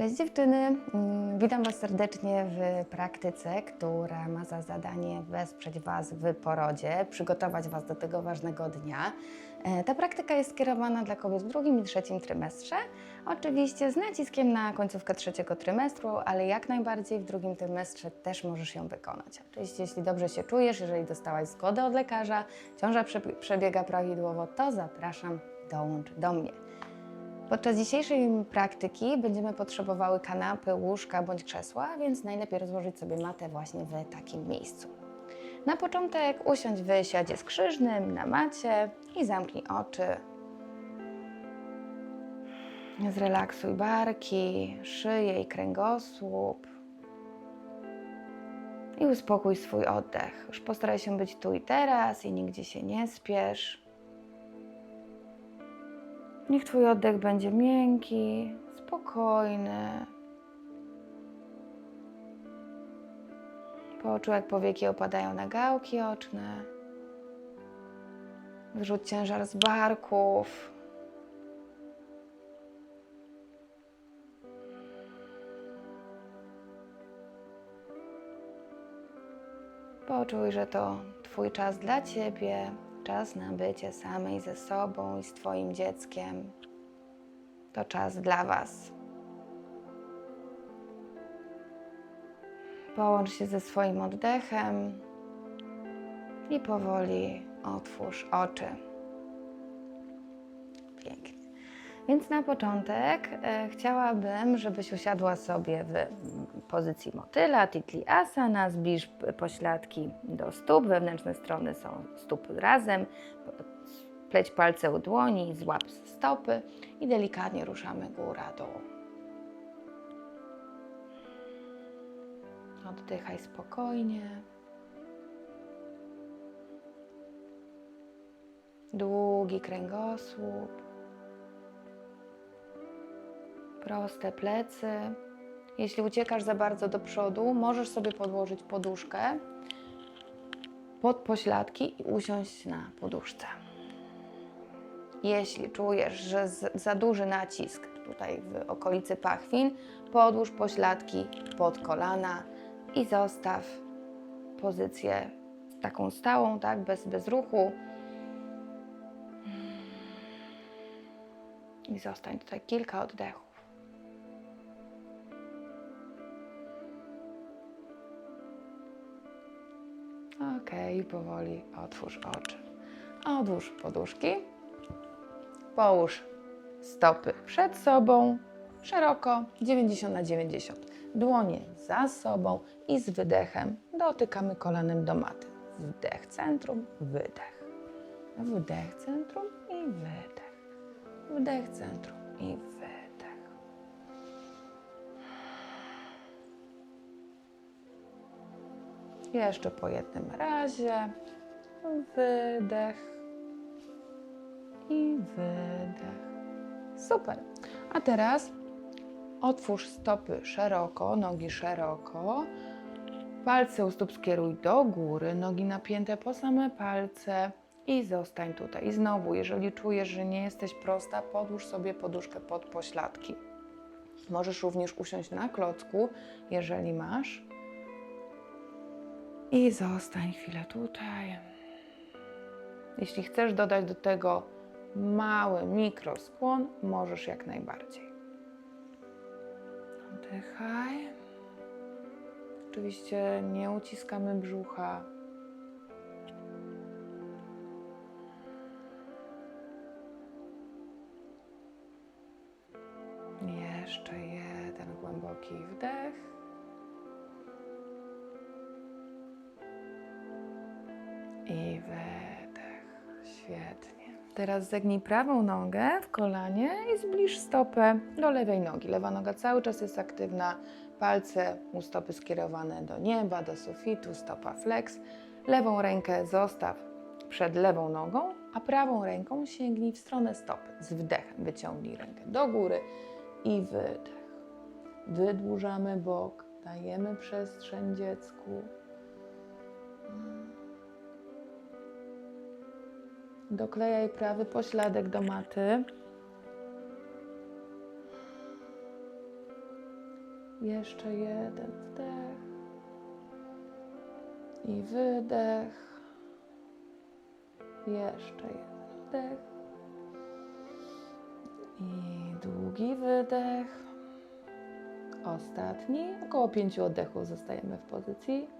Cześć dziewczyny, Mm, witam Was serdecznie w praktyce, która ma za zadanie wesprzeć Was w porodzie, przygotować Was do tego ważnego dnia. E, Ta praktyka jest skierowana dla kobiet w drugim i trzecim trymestrze, oczywiście z naciskiem na końcówkę trzeciego trymestru, ale jak najbardziej w drugim trymestrze też możesz ją wykonać. Oczywiście jeśli dobrze się czujesz, jeżeli dostałaś zgodę od lekarza, ciąża prze- przebiega prawidłowo, to zapraszam, dołącz do mnie. Podczas dzisiejszej praktyki będziemy potrzebowały kanapy, łóżka bądź krzesła, więc najlepiej rozłożyć sobie matę właśnie w takim miejscu. Na początek usiądź w siadzie skrzyżnym, na macie i zamknij oczy. Zrelaksuj barki, szyję i kręgosłup. I uspokój swój oddech. Już postaraj się być tu i teraz i nigdzie się nie spiesz. Niech Twój oddech będzie miękki, spokojny. Poczuł, jak powieki opadają na gałki oczne. Wyrzuć ciężar z barków. Poczuj, że to Twój czas dla Ciebie, czas na bycie samej ze sobą i z Twoim dzieckiem. To czas dla Was. Połącz się ze swoim oddechem i powoli otwórz oczy. Pięknie. Więc na początek e, chciałabym, żebyś usiadła sobie w pozycji motyla, titli asana, zbliż pośladki do stóp, wewnętrzne strony są stóp razem, pleć palce u dłoni, złap stopy i delikatnie ruszamy góra-dół. Oddychaj spokojnie. Długi kręgosłup. Proste plecy. Jeśli uciekasz za bardzo do przodu, możesz sobie podłożyć poduszkę pod pośladki i usiąść na poduszce. Jeśli czujesz, że za duży nacisk tutaj w okolicy pachwin, podłóż pośladki pod kolana i zostaw pozycję taką stałą, tak, bez, bez ruchu. I zostań tutaj kilka oddechów. Ok, powoli otwórz oczy. Odłóż poduszki. Połóż stopy przed sobą, szeroko 90 na 90. Dłonie za sobą i z wydechem dotykamy kolanem do maty. Wdech centrum, wydech. Wdech centrum i wydech. Wdech centrum i wydech. Jeszcze po jednym razie. Wydech i wydech. Super. A teraz otwórz stopy szeroko, nogi szeroko. Palce u stóp skieruj do góry, nogi napięte po same palce i zostań tutaj. I znowu, jeżeli czujesz, że nie jesteś prosta, podłóż sobie poduszkę pod pośladki. Możesz również usiąść na klocku, jeżeli masz. I zostań chwilę tutaj. Jeśli chcesz dodać do tego mały mikroskłon, możesz jak najbardziej. Oddychaj. Oczywiście nie uciskamy brzucha. Jeszcze jeden głęboki wdech. I wydech. Świetnie. Teraz zegnij prawą nogę w kolanie i zbliż stopę do lewej nogi. Lewa noga cały czas jest aktywna. Palce u stopy skierowane do nieba, do sufitu, stopa flex. Lewą rękę zostaw przed lewą nogą, a prawą ręką sięgnij w stronę stopy. Z wdechem wyciągnij rękę do góry i wydech. Wydłużamy bok, dajemy przestrzeń dziecku. Doklejaj prawy pośladek do maty. Jeszcze jeden wdech. I wydech. Jeszcze jeden wdech. I długi wydech. Ostatni. Około pięciu oddechów zostajemy w pozycji.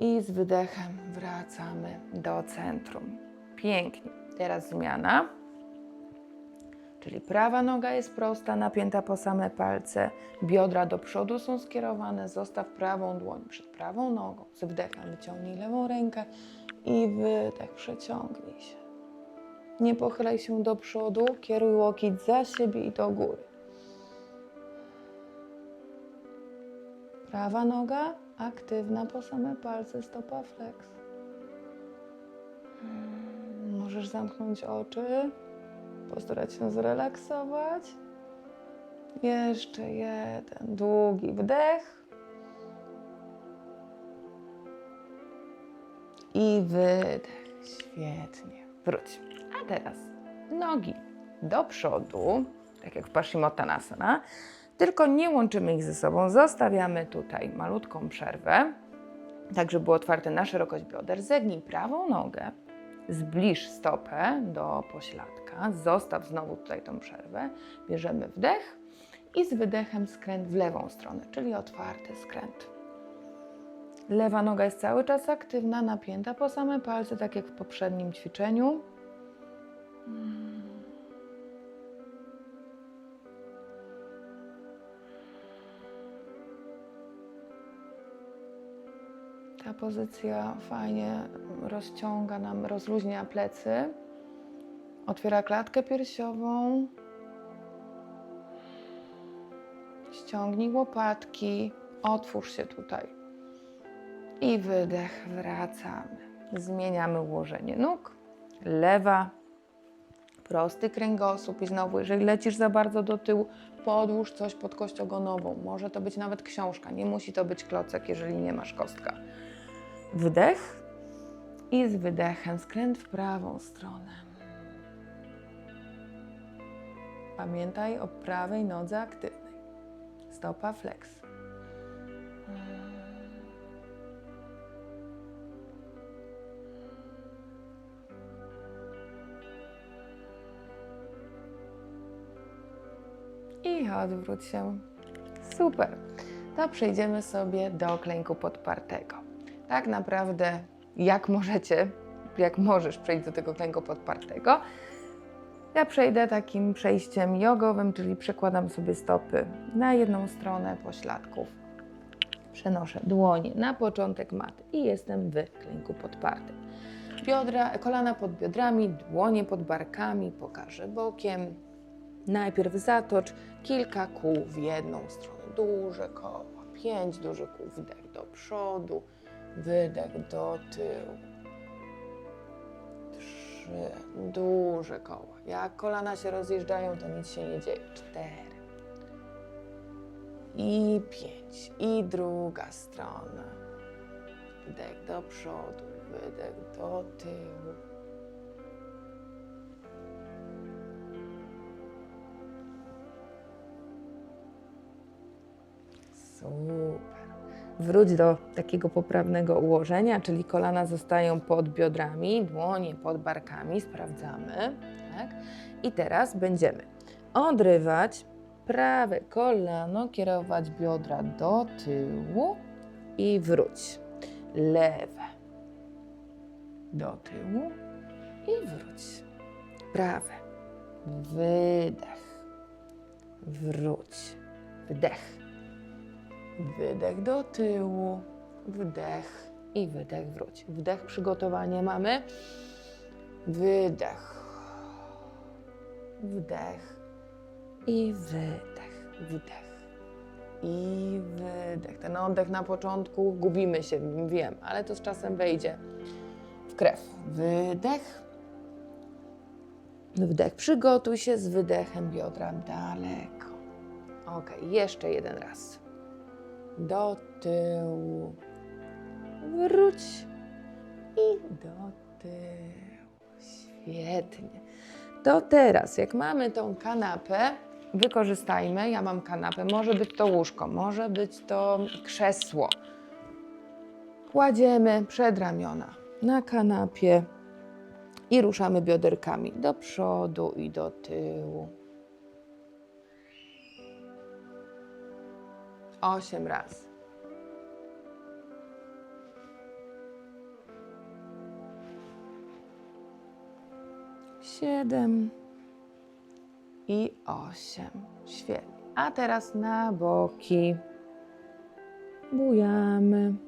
I z wydechem wracamy do centrum. Pięknie. Teraz zmiana. Czyli prawa noga jest prosta, napięta po same palce, biodra do przodu są skierowane, zostaw prawą dłoń przed prawą nogą. Z wdechem wyciągnij lewą rękę i wydech, przeciągnij się. Nie pochylaj się do przodu, kieruj łokieć za siebie i do góry. Prawa noga aktywna po same palce, stopa flex. Mm, Możesz zamknąć oczy, postarać się zrelaksować. Jeszcze jeden długi wdech. I wydech. Świetnie. Wróć. A teraz nogi do przodu, tak jak w Paschimottanasana, tylko nie łączymy ich ze sobą. Zostawiamy tutaj malutką przerwę, tak żeby było otwarte na szerokość bioder. Zegnij prawą nogę, zbliż stopę do pośladka, zostaw znowu tutaj tą przerwę. Bierzemy wdech i z wydechem skręt w lewą stronę, czyli otwarty skręt. Lewa noga jest cały czas aktywna, napięta po same palce, tak jak w poprzednim ćwiczeniu. Pozycja fajnie rozciąga nam, rozluźnia plecy, otwiera klatkę piersiową. Ściągnij łopatki, otwórz się tutaj. I wydech, wracamy. Zmieniamy ułożenie nóg. Lewa, prosty kręgosłup i znowu, jeżeli lecisz za bardzo do tyłu, podłóż coś pod kość ogonową. Może to być nawet książka, nie musi to być klocek, jeżeli nie masz kostka. Wdech i z wydechem skręt w prawą stronę. Pamiętaj o prawej nodze aktywnej. Stopa flex. I odwróć się. Super. To przejdziemy sobie do klęku podpartego. Tak naprawdę, jak możecie, jak możesz przejść do tego klęku podpartego, ja przejdę takim przejściem jogowym, czyli przekładam sobie stopy na jedną stronę pośladków. Przenoszę dłonie na początek maty i jestem w klęku podpartym. Biodra, kolana pod biodrami, dłonie pod barkami, pokażę bokiem. Najpierw zatocz kilka kół w jedną stronę. Duże koła, pięć dużych kół, wdech do przodu, wydech do tyłu. Trzy duże koła. Jak kolana się rozjeżdżają, to nic się nie dzieje. Cztery. I pięć. I druga strona. Wdech do przodu, wydech do tyłu. Super. Wróć do takiego poprawnego ułożenia, czyli kolana zostają pod biodrami, dłonie pod barkami, sprawdzamy. Tak? I teraz będziemy odrywać prawe kolano, kierować biodra do tyłu i wróć. Lewe do tyłu i wróć. Prawe. Wydech. Wróć. Wdech. Wydech do tyłu, wdech i wydech wróć. Wdech, przygotowanie mamy. Wydech, wdech i wydech, wdech i wydech. Ten oddech na początku gubimy się, wiem, ale to z czasem wejdzie w krew. Wydech, wdech. Przygotuj się z wydechem biodra daleko. Ok, jeszcze jeden raz do tyłu. Wróć i do tyłu. Świetnie. To teraz, jak mamy tą kanapę, wykorzystajmy. Ja mam kanapę, może być to łóżko, może być to krzesło. Kładziemy przed ramiona na kanapie i ruszamy bioderkami do przodu i do tyłu. Osiem razy. Siedem i osiem. Świetnie. A teraz na boki. Bujamy.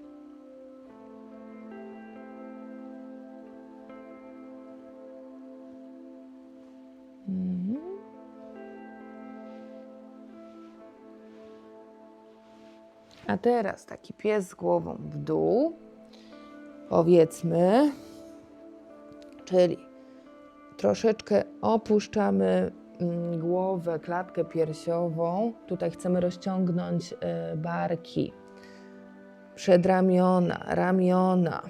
A teraz taki pies z głową w dół. Powiedzmy, czyli troszeczkę opuszczamy mm, głowę, klatkę piersiową. Tutaj chcemy rozciągnąć e, barki, przedramiona, ramiona.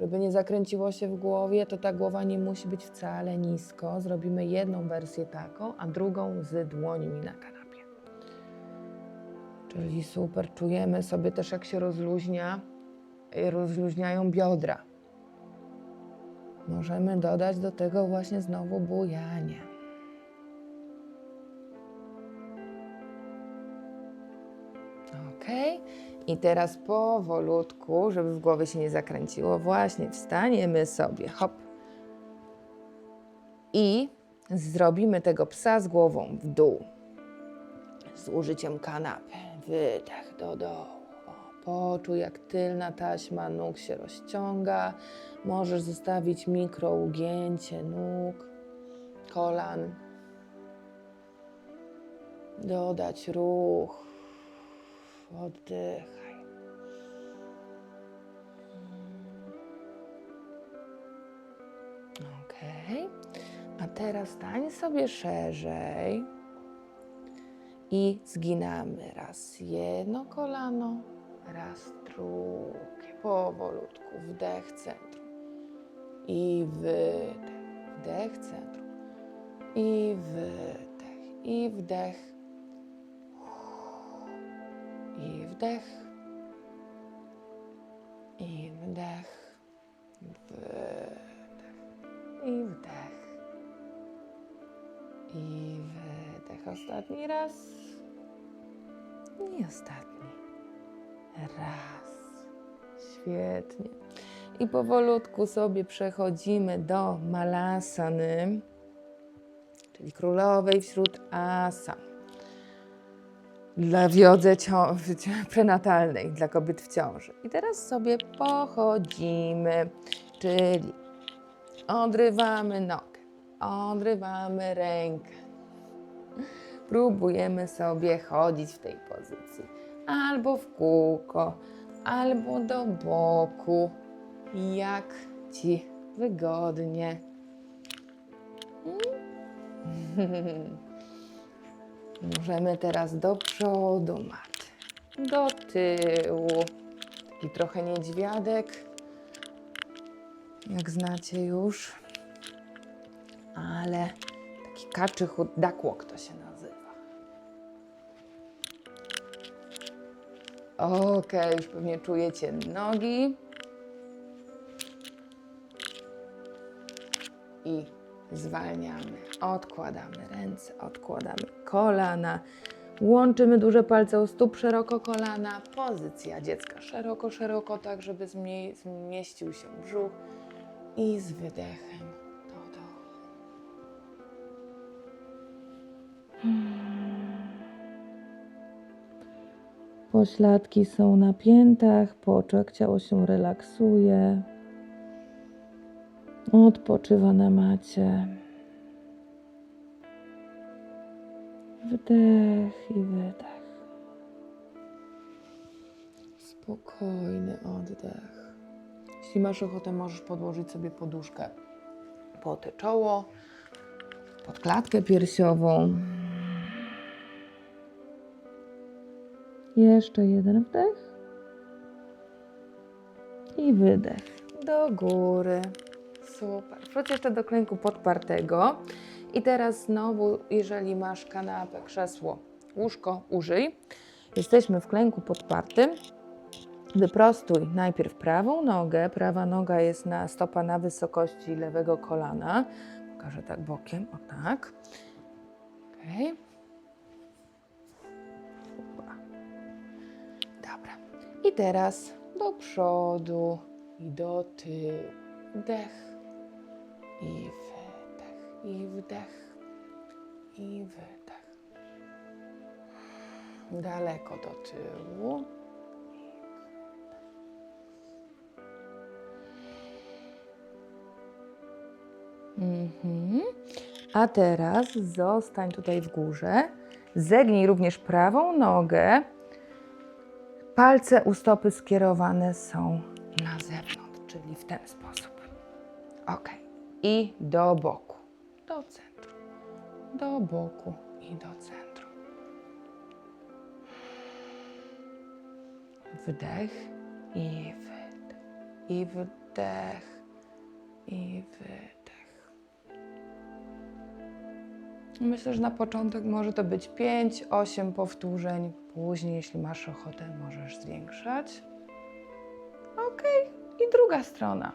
Żeby nie zakręciło się w głowie, to ta głowa nie musi być wcale nisko. Zrobimy jedną wersję taką, a drugą z dłońmi na kanapie. Czyli super, czujemy sobie też jak się rozluźnia, y, rozluźniają biodra. Możemy dodać do tego właśnie znowu bujanie. Ok. I teraz powolutku, żeby w głowie się nie zakręciło, właśnie wstaniemy sobie, hop. I zrobimy tego psa z głową w dół. Z użyciem kanapy. Wydech do dołu. Poczuj, jak tylna taśma nóg się rozciąga. Możesz zostawić mikro ugięcie nóg, kolan. Dodać ruch. Oddychaj. Ok. A teraz stań sobie szerzej i zginamy raz jedno kolano, raz drugie. Powolutku. Wdech centrum i wydech. Wdech centrum i wydech. I wdech. I wdech. I wdech. Wydech. I wdech. Wydech. Ostatni raz. I ostatni. Raz. Świetnie. I powolutku sobie przechodzimy do malasany, czyli królowej wśród asan. Dla wiodze prenatalnej, dla kobiet w ciąży. I teraz sobie pochodzimy, czyli odrywamy nogę, odrywamy rękę. Próbujemy sobie chodzić w tej pozycji. Albo w kółko, albo do boku, jak ci wygodnie. Możemy teraz do przodu mat, do tyłu. Taki trochę niedźwiadek, jak znacie już, ale taki kaczy chud duck walk to się nazywa. Okej, już pewnie czujecie nogi. I zwalniamy. Odkładamy ręce, odkładamy kolana. Łączymy duże palce u stóp, szeroko kolana. Pozycja dziecka szeroko, szeroko, tak żeby zmie- zmieścił się brzuch. I z wydechem Pośladki są na piętach, poczek, ciało się relaksuje. Odpoczywa na macie. Wdech i wydech. Spokojny oddech. Jeśli masz ochotę, możesz podłożyć sobie poduszkę pod czoło, pod klatkę piersiową. Jeszcze jeden wdech i wydech do góry. Super. Wróć jeszcze do klęku podpartego I teraz znowu, jeżeli masz kanapę, krzesło, łóżko, użyj. Jesteśmy w klęku podpartym. Wyprostuj najpierw prawą nogę. Prawa noga jest na stopa na wysokości lewego kolana. Pokażę tak bokiem, o tak. Okej. I teraz do przodu i do tyłu. Wdech i wydech, i wdech, i wydech. Daleko do tyłu. Mhm. A teraz zostań tutaj w górze. Zegnij również prawą nogę. Palce u stopy skierowane są na zewnątrz, czyli w ten sposób. Ok. I do boku, do centrum, do boku i do centrum. Wdech i wydech, i wdech, i wydech. Myślę, że na początek może to być 5-8 powtórzeń. Później, jeśli masz ochotę, możesz zwiększać. Ok, i druga strona.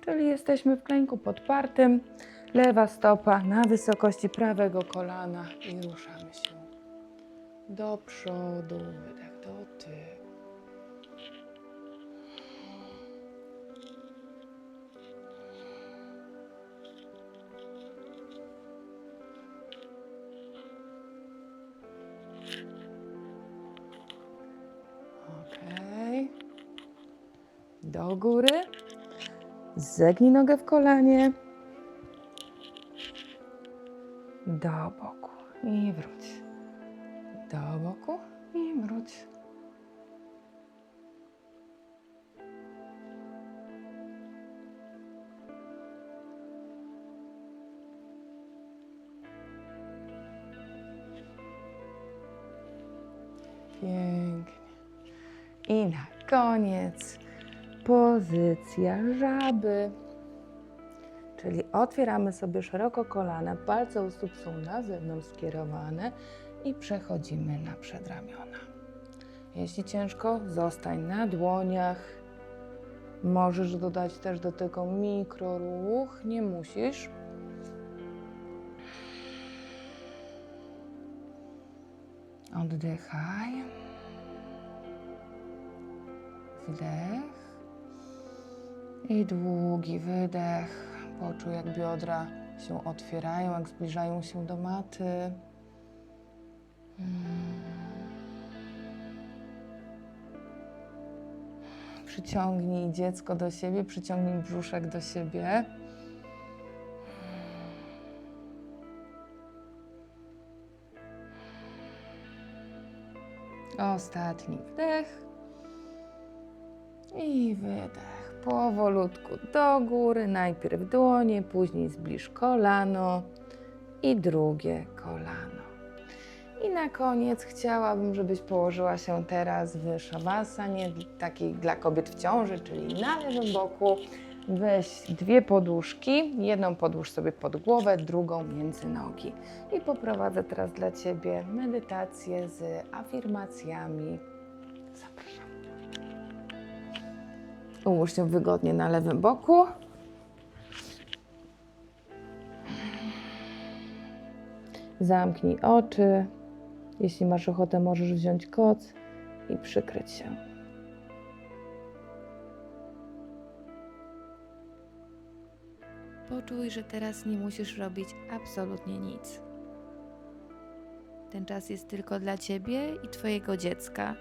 Czyli jesteśmy w klęku podpartym, lewa stopa na wysokości prawego kolana i ruszamy się do przodu, wydech do tyłu. Do góry. Zegnij nogę w kolanie. Do boku i wróć. Do boku i wróć. Pięknie. I na koniec pozycja żaby. Czyli otwieramy sobie szeroko kolana, palce u stóp są na zewnątrz skierowane i przechodzimy na przedramiona. Jeśli ciężko, zostań na dłoniach. Możesz dodać też do tego mikroruch, nie musisz. Oddychaj. Wdech i długi wydech. Poczuj, jak biodra się otwierają, jak zbliżają się do maty. Mm. Przyciągnij dziecko do siebie, przyciągnij brzuszek do siebie. Ostatni wdech. I wydech. Powolutku do góry. Najpierw dłonie, później zbliż kolano i drugie kolano. I na koniec chciałabym, żebyś położyła się teraz w szawasanie, takiej dla kobiet w ciąży, czyli na lewym boku. Weź dwie poduszki, jedną podłóż sobie pod głowę, drugą między nogi. I poprowadzę teraz dla Ciebie medytację z afirmacjami. Zapraszam. Ułóż się wygodnie na lewym boku. Zamknij oczy. Jeśli masz ochotę, możesz wziąć koc i przykryć się. Poczuj, że teraz nie musisz robić absolutnie nic. Ten czas jest tylko dla ciebie i twojego dziecka.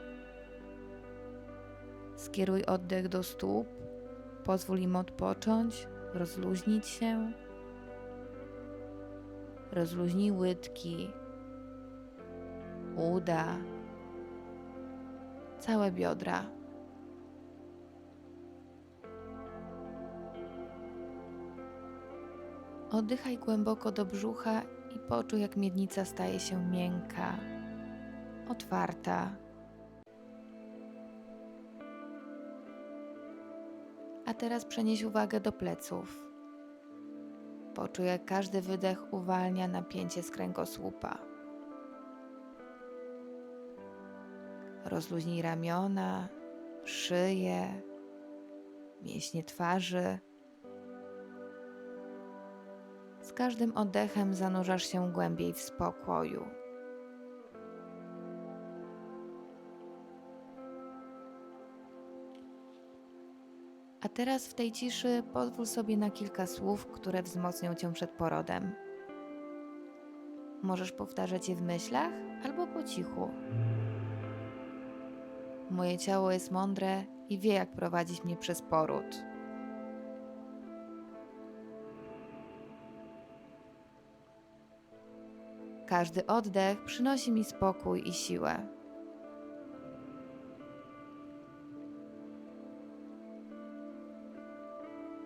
Skieruj oddech do stóp, pozwól im odpocząć, rozluźnić się. Rozluźnij łydki, uda, całe biodra. Oddychaj głęboko do brzucha i poczuj, jak miednica staje się miękka, otwarta. A teraz przenieś uwagę do pleców. Poczuj, jak każdy wydech uwalnia napięcie z kręgosłupa. Rozluźnij ramiona, szyję, mięśnie twarzy. Z każdym oddechem zanurzasz się głębiej w spokoju. Teraz w tej ciszy pozwól sobie na kilka słów, które wzmocnią cię przed porodem. Możesz powtarzać je w myślach albo po cichu. Moje ciało jest mądre i wie, jak prowadzić mnie przez poród. Każdy oddech przynosi mi spokój i siłę.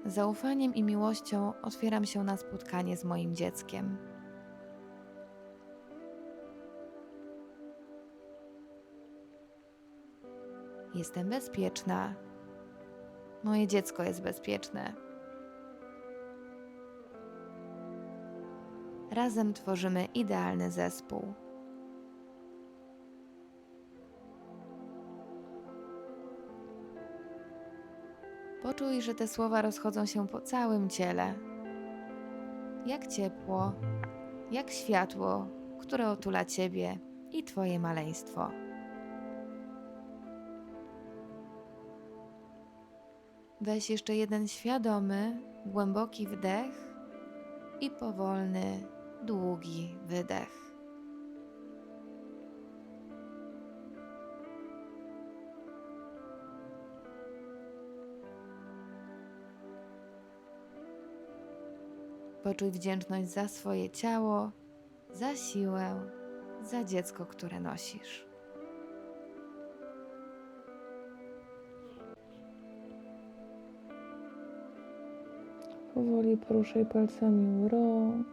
Zaufaniem i miłością otwieram się na spotkanie z moim dzieckiem. Jestem bezpieczna. Moje dziecko jest bezpieczne. Razem tworzymy idealny zespół. Poczuj, że te słowa rozchodzą się po całym ciele. Jak ciepło, jak światło, które otula ciebie i twoje maleństwo. Weź jeszcze jeden świadomy, głęboki wdech i powolny, długi wydech. Poczuj wdzięczność za swoje ciało, za siłę, za dziecko, które nosisz. Powoli poruszaj palcami u rąk,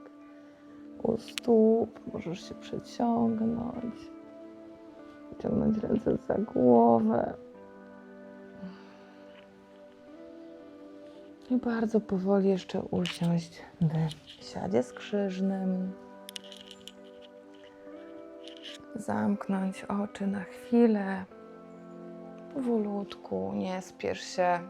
u stóp. Możesz się przeciągnąć. Wyciągnąć ręce za głowę. I bardzo powoli jeszcze usiąść w siadzie skrzyżnym. Zamknąć oczy na chwilę. Powolutku, nie spiesz się.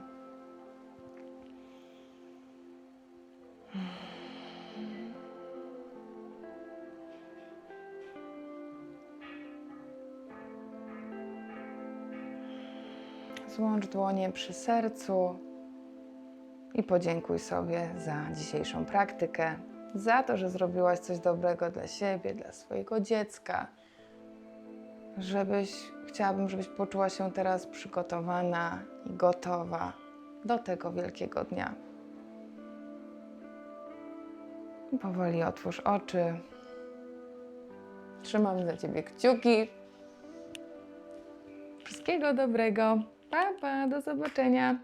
Złącz dłonie przy sercu i podziękuj sobie za dzisiejszą praktykę, za to, że zrobiłaś coś dobrego dla siebie, dla swojego dziecka. Żebyś, chciałabym, żebyś poczuła się teraz przygotowana i gotowa do tego wielkiego dnia. Powoli otwórz oczy. Trzymam za ciebie kciuki. Wszystkiego dobrego. Pa, pa, do zobaczenia.